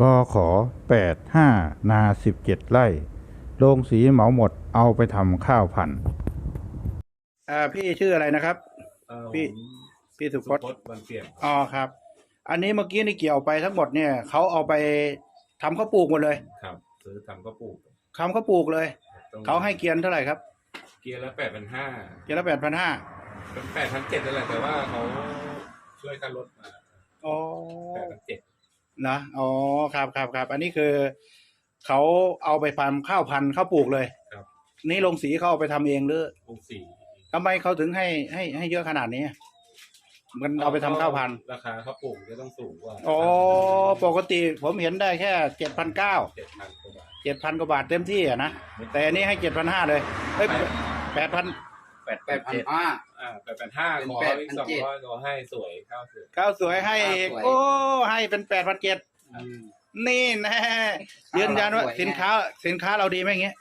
กขอแปดห้านาสิบเจ็ดไร่โรงสีเหมาหมดเอาไปทำข้าวพันธุ์อ่าพี่ชื่ออะไรนะครับ เอ่อพี่ผมพี่สุพสุจน์พจน์วันเปลี่ยนอ๋อครับ อันนี้เมื่อกี้นี่เกี่ยวไปทั้งหมดเนี่ยเขาเอาไปทำข้าวปลูกหมดเลยครับ ซื้อทำก็ปลูกทำข้าวปลูกเลย ต้องเขาให้เกียร์เท่าไหร่ครับ เกียร์ละแปดพันห้าเกียร์ละแปดพันห้าเป็นแปดพันเจ็ดนั่นแหละแต่ว่าเขาช่วยกันลดมาอ๋อแปดพันเจ็ด นะอ๋อครับครับครับอันนี้คือเขาเอาไปทำข้าวพันธุ์ข้าวปลูกเลยครับ นี่ลงสีเขาเอาไปทำเองหรือปลูกสี่ทำไมเขาถึงให้ให้ให้เยอะขนาดนี้ มันเอาไปทำข้าวพันธุ์ราคาเขาปลูกจะต้องสูงกว่าอ๋อปกติผมเห็นได้แค่เจ็ดพันเก้าเจ็ดพันกว่าบาทเจ็ดพันกว่าบาทเต็มที่อะนะแต่อันนี้ให้เจ็ดพันห้าเลยเอ้ยแปดพันแปดแปดพันห้าอ่า แปดพันห้าเป็นขออีกสอง8,700ร้อยก็ให้สวยข้าวสวยข้าวสวยให้อีกข้าวสวยโอ้ให้เป็นแปดพันเจ็ดนี่แน่ยืนยันว่าสวยไงสินค้า สินค้าเราดีไหมอย่างเงี้ย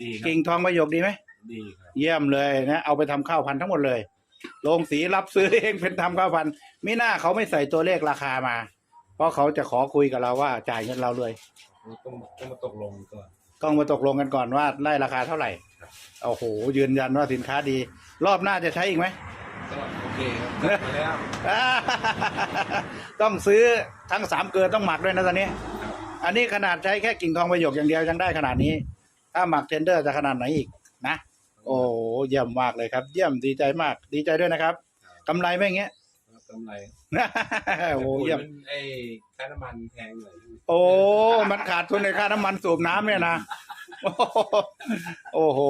ดีครักิ่งทองประโยคดีไหมดีครับเยี่ยมเลยนะเอาไปทำข้าวพันธุ์ทั้งหมดเลยโรงสีรับซื้อเองเป็นทำข้าวพันธุ์มิน่าเขาไม่ใส่ตัวเลขราคามา เพราะเขาจะขอคุยกับเราว่าจ่ายเงินเราเลยต้องต้องมาตกลงก่อนต้องมาตกลงกันก่อนว่าไล่ราคาเท่าไหร่ โอ้โห ยืนยันว่าสินค้าดี รอบหน้าจะใช้อีกไหม ก็โอเคครับจัดมาแล้วต้องซื้อทั้งสามเกลือต้องหมักด้วยนะตอนนี้ อันนี้ขนาดใช้แค่กิ่งทองประโยคอย่างเดียวยังได้ขนาดนี้ ถ้าหมักเทนเดอร์จะขนาดไหนอีกนะ โอ้โหเยี่ยมมากเลยครับ เยี่ยมดีใจมาก ดีใจด้วยนะครับกำไรไหมอย่างเงี้ย กำไรโอ้โหเยี่ยมแต่ปุ๋นไอ้ค่าน้ำมันแพงหน่อย โอ้ มันขาดทุนในค่าน้ำมันสูบน้ำเนี่ยนะ โอ้โห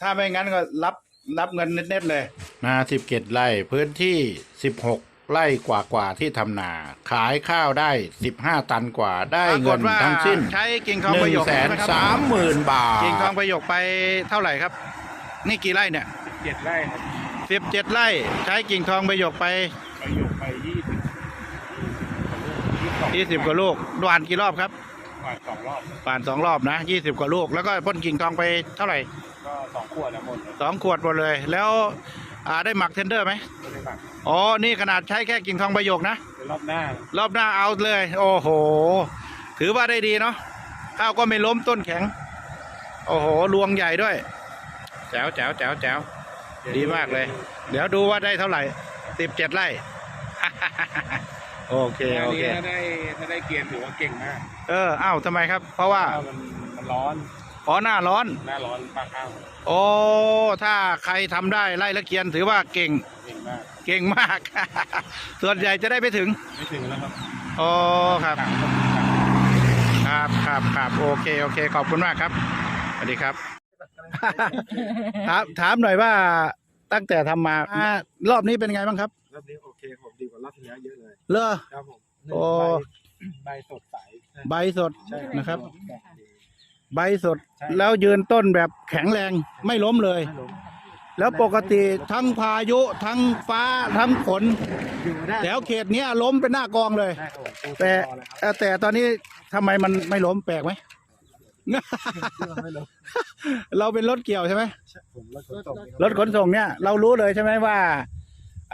ถ้าไม่งั้นก็รับรับเงินเน็ตๆเลย นาสิบเกตไร่พื้นที่สิบหกไร่กว่ากว่าๆที่ทำนา ขายข้าวได้สิบห้าตันกว่าได้เงินทั้งสิ้นใช้กิ่งทองหประนึ่โยงคแสนใช่ไหครับสามหมื่นบาท กิ่งทองประโยคไปเท่าไหร่ครับ นี่กี่ไร่เนี่ยเจ็ดไร่ครับสิบเจ็ดไร่ใช้กิ่งทองประโยคไปประโยคไปยี่สิบยี่สิบกว่าลูกหวานกี่รอบครับ กว่าสองรอบหวานสองรอบนะยี่สิบกว่าลูก แล้วก็พ่นกิ่งทองไปเท่าไหร่ก็สองขวดแล้วหมดสองขวดหมดเลย แล้วอ่าได้หมักเทนเดอร์ไหมไม่ได้หมักอ๋อนี่ขนาดใช้แค่กิ่งทองประโยคนะเป็นรอบหน้า รอบหน้าเอาเลย โอ้โห ถือว่าได้ดีเนาะข้าวก็ไม่ล้มต้นแข็ง โอ้โหรวงใหญ่ด้วย แจ๋วแจ๋วแจ๋วแจ๋วดีมากเลย เดี๋ยวดูว่าได้เท่าไหร่สิบเจ็ดไร่ โอเคโอเค ถ้าได้ถ้าได้เกียร์ถือว่าเก่งมาก เอออ้าวทำไมครับ เพราะว่าข้าวมันมันร้อนอ๋อหน้าร้อน หน้าร้อนปลาข้าวโอ้ถ้าใครทำได้ไล่ละเกียนถือว่าเก่งเก่งมากเก่งมาก ส่วนใหญ่จะได้ไปถึงไม่ถึงแล้วครับโอ้ครับต่างคนต่างครับครับครับโอเคโอเค ขอบคุณมากครับสวัสดีครับถามถามหน่อยว่าตั้งแต่ทำมาอ่ารอบนี้เป็นไงบ้างครับรอบนี้ โอเคผมดีกว่ารอบที่แล้วเยอะเลยเลอ ครับผมโอ้ใบสดใสใบสดใช่นะครับแข็งดี ใบสดใช่ แล้วยืนต้นแบบแข็งแรงไม่ล้มเลย ไม่ล้มแล้วปกติทั้งพายุทั้งฟ้าทั้งฝนอยู่ได้แถวเขตเนี้ยล้มเป็นหน้ากองเลย ได้ครับผมปูแต่รอเลยครับเอ่อแต่ตอนนี้ทำไมมันไม่ล้มแปลกไหมไม่ล้มเราเป็นรถเกี่ยวใช่ไหมผมรถขนส่งรถขนส่งเนี่ยเรารู้เลยใช่ไหมว่า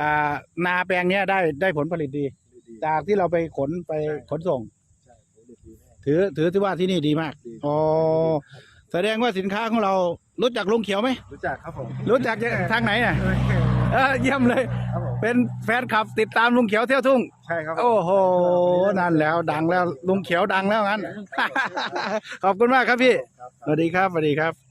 อ่านาแปลงเนี้ยได้ได้ผลผลิตดีจากที่เราไปขนไปขนส่ง ใช่ผมดีดีแน่ ถือถือที่ว่าที่นี่ดีมากดี อ๋อแสดงว่าสินค้าของเรารู้จักลุงเขียวไหมรู้จักครับผมรู้จักทางไหนน่ะเออเยี่ยมเลย ครับผมเป็นแฟนคลับติดตามลุงเขียวเที่ยวทุ่ง ใช่ครับผม โอ้โห นั่นแล้วดังแล้วลุงเขียวดังแล้วงั้น ขอบคุณมากครับพี่ สวัสดีครับ สวัสดีครับ